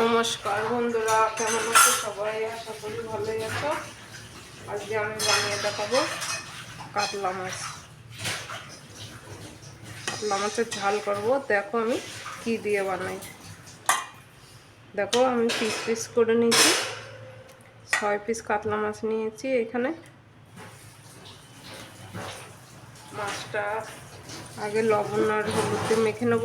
নমস্কার বন্ধুরা, কেমন আছো সবাই? আশা করি ভালোই আছো। আজকে আমি বানিয়ে দেখাবো কাতলা মাছ। কাতলা মাছের ঝাল করব। দেখো আমি কি দিয়ে বানাই। দেখো আমি পিস পিস করে নিয়েছি। ছয় পিস কাতলা মাছ নিয়েছি এখানে। মাছটা আগে লবণ আর হলুদ দিয়ে মেখে নেব।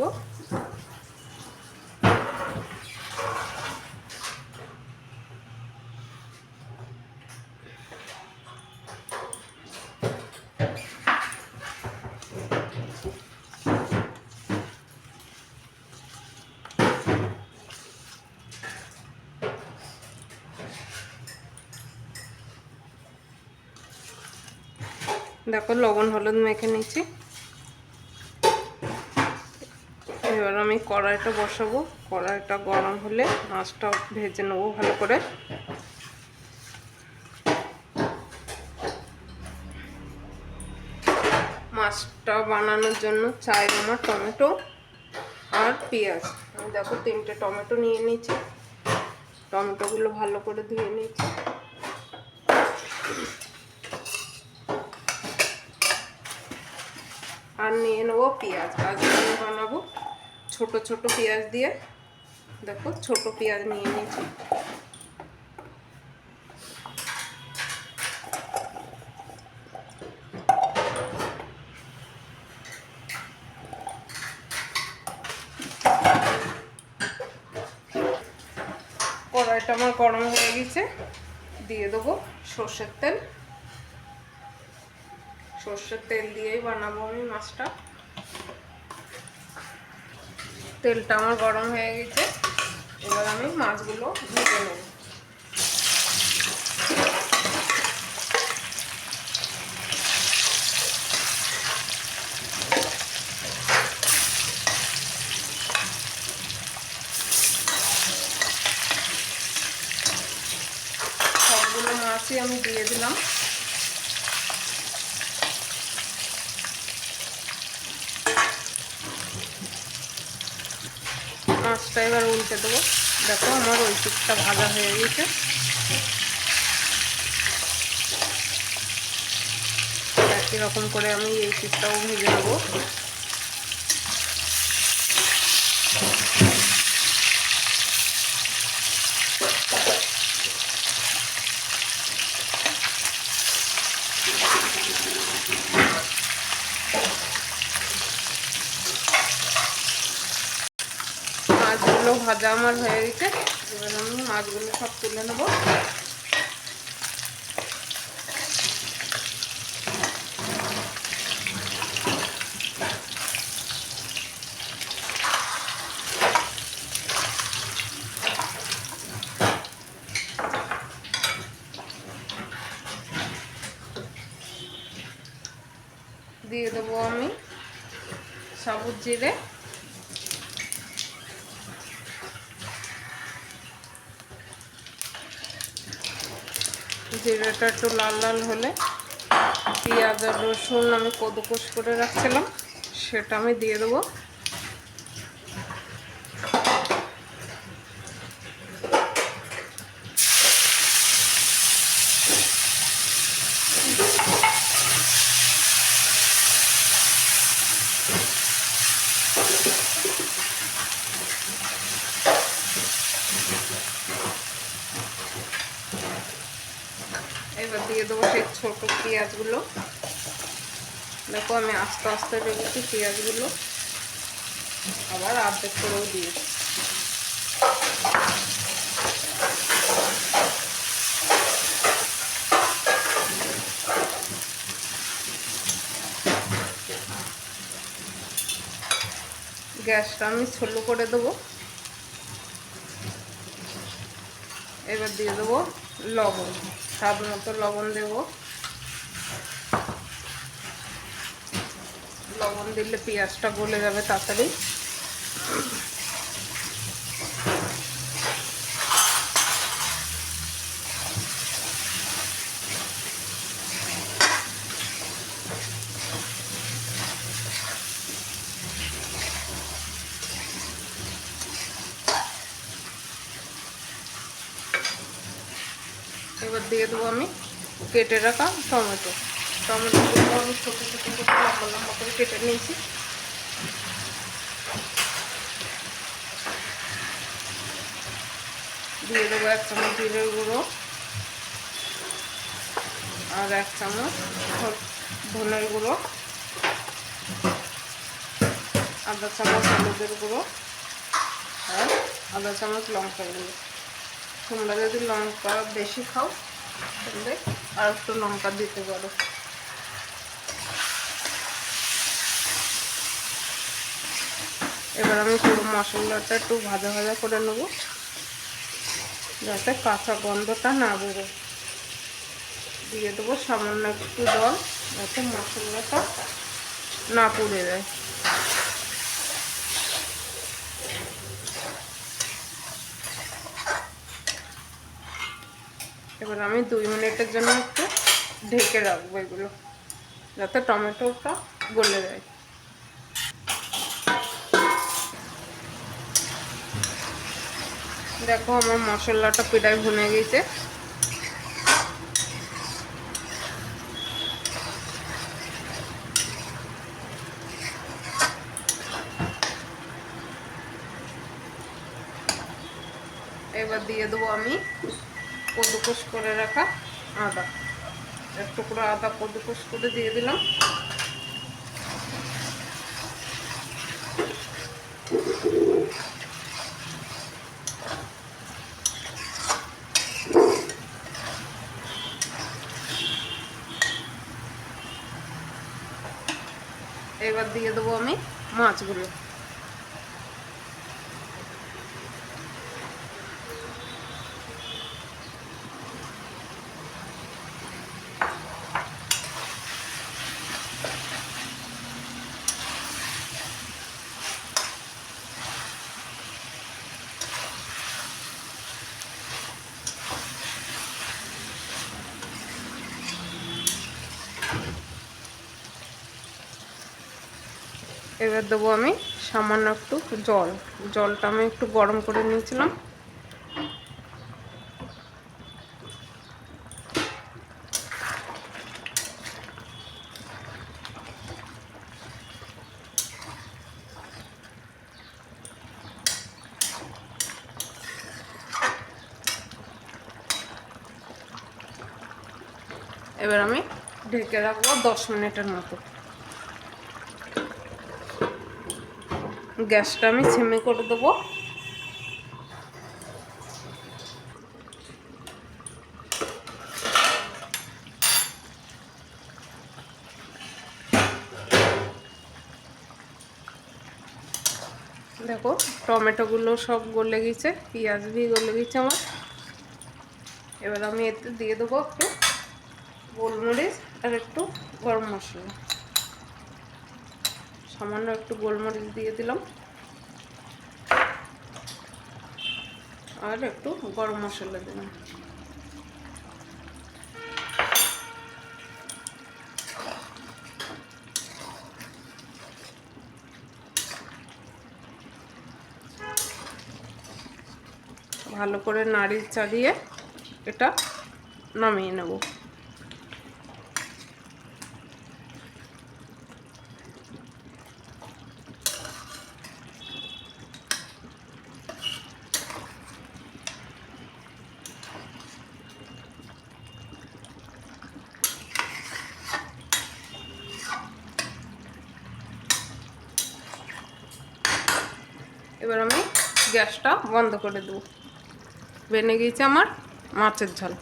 দেখো লবণ, হলুদ মেখে নিচ্ছি। এবার আমি কড়াইটা বসাবো। কড়াইটা গরম হলে মাছটা ভেজে নেব ভালো করে। মাছটা বানানোর জন্য চাই আমার টমেটো আর পেঁয়াজ। আমি দেখো তিনটে টমেটো নিয়ে নিয়েছি টমেটোগুলো ভালো করে ধুয়ে নিয়েছি আর নিয়ে নেব পেঁয়াজ। আজকে আমি বানাবো। ছোট ছোট পেঁয়াজ দিয়ে। দেখো, ছোট পেঁয়াজ নিয়ে নিয়েছি। কড়াইটা আমার গরম হয়ে গেছে। দিয়ে দেবো সর্ষের তেল। সর্ষের তেল দিয়েই বানাবো আমি মাছটা। তেলটা আমার গরম হয়ে গেছে। এবার আমি মাছগুলো ভেজে নেব। সবগুলো মাছই আমি দিয়ে দিলাম। মাছটা এবার উল্টে দেবো। দেখো আমার ওই পিঠটা ভাজা হয়ে গেছে। একই রকম করে আমি এই পিঠটাও ভেজে নেব। মাছগুলো ভাজা আমার হয়ে গেছে। এবার আমি মাছগুলো সব তুলে নেব। দিয়ে দেবো আমি সবুজ জিরে। জিরাটা একটু লাল লাল হলে পেঁয়াজ আর রসুন আমি কদুকোষ করে রাখছিলাম, সেটা আমি দিয়ে দেবো। এবার দিয়ে দেবো সেই ছোটো পেঁয়াজগুলো। দেখো আমি আস্তে আস্তে রেখেছি পেঁয়াজগুলো। আবার আর্ধেক করেও দিয়েছি গ্যাসটা আমি ছোলো করে দেবো। এবার দিয়ে দেবো লবণ। স্বাদ মতো লবণ দেব। লবণ দিলে পেঁয়াজটা গলে যাবে তাড়াতাড়ি এবার দিয়ে দেবো আমি। কেটে রাখা টমেটো। টমেটোগুলো আমি ছোটো ছোটো করে লম্বা লম্বা করে কেটে নিয়েছি। দিয়ে দেবো এক চামচ জিরের গুঁড়ো আর এক চামচ ধনের গুঁড়ো। আধা চামচ হলুদের গুঁড়ো আর আধা চামচ লঙ্কা গুঁড়ো। তোমরা যদি লঙ্কা বেশি খাও তাহলে আর একটু লঙ্কা দিতে পারো। এবার আমি পুরো মশলাটা একটু ভাজা ভাজা করে নেব, যাতে কাঁচা গন্ধটা না বেরোয়। দিয়ে দেবো সামান্য একটু জল, যাতে মশলাটা না পুড়ে যায়। এবার আমি দুই মিনিটের জন্য একটু ঢেকে রাখব এগুলো, যাতে টমেটোটা গলে যায়। দেখো আমার মশলাটা পিঠায় ভুনে গেছে। এবার দিয়ে দেবো আমি কদুকুস করে রাখা আদা। এক টুকরো আদা কদুকুস করে দিয়ে দিলাম। এবার দিয়ে দেবো আমি মাছগুলো। এবার দেবো আমি সামান্য একটু জল। জলটা আমি একটু গরম করে নিয়েছিলাম। এবার আমি ঢেকে রাখব দশ মিনিটের মতো। গ্যাসটা আমি ছেমে করে দেবো। দেখো, টমেটোগুলো সব গলে গেছে, পেঁয়াজ भी গলে গেছে আমার। এবার আমি এতে দিয়ে দেবো একটু গোলমরিচ আর একটু গরম মশলা। সামান্য একটু গোলমরিচ দিয়ে দিলাম। আর একটু গরম মশলা দিলাম। ভালো করে নাড়ি চাড়িয়ে এটা নামিয়ে নেব। এবার আমি গ্যাসটা বন্ধ করে দেবো। বেনে গিয়েছে আমার মাছের ঝাল।